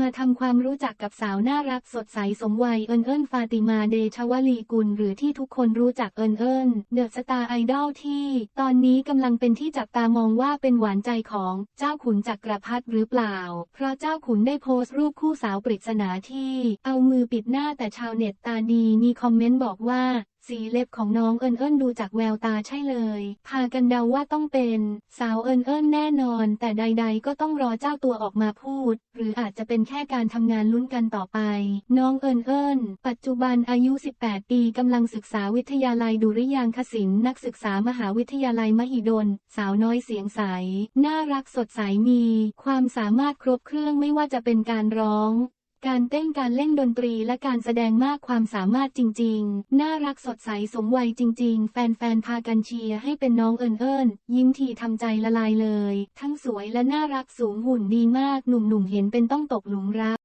มาทำความรู้จักกับสาวน่ารักสดใสสมวัยเอิญเอิญฟาติมาเดชวลีกุล หรือที่ทุกคนรู้จักเอิญเอิญเดอะสตาร์ไอดอลที่ ตอนนี้กำลังเป็นที่จับตามองว่าเป็นหวานใจของเจ้าขุนจักรพัฒหรือเปล่า เพราะเจ้าขุนได้โพสต์รูปคู่สาวปริศนาที่ เอามือปิดหน้าแต่ชาวเน็ตตาดีมีคอมเมนต์บอกว่า สีเล็บของน้องเอิญเอิญดูจากแววตาใช่เลย พากันเดาว่าต้องเป็น สาวเอิญเอิญแน่นอน แต่ใด ๆ ก็ต้องรอเจ้าตัวออกมาพูด หรืออาจจะเป็นแค่การทำงานลุ้นกันต่อไป น้องเอิญเอิญปัจจุบันอายุ 18 ปีกำลังศึกษาวิทยาลัยดุริยางคศิลป์นักศึกษามหาวิทยาลัยมหิดล สาวน้อยเสียงใส น่ารักสดใสมี ความสามารถครบเครื่องไม่ว่าจะเป็นการร้อง การเต้นการเล่นดนตรีและการแสดงมากความสามารถจริง ๆ น่ารักสดใสสมวัยจริง ๆ แฟนๆ พากันเชียร์ให้เป็นน้องเอิญเอิญยิ้มทีทำใจละลายเลย ทั้งสวยและน่ารักสูงหุ่นดีมากหนุ่มๆ เห็นเป็นต้องตกหลุมรัก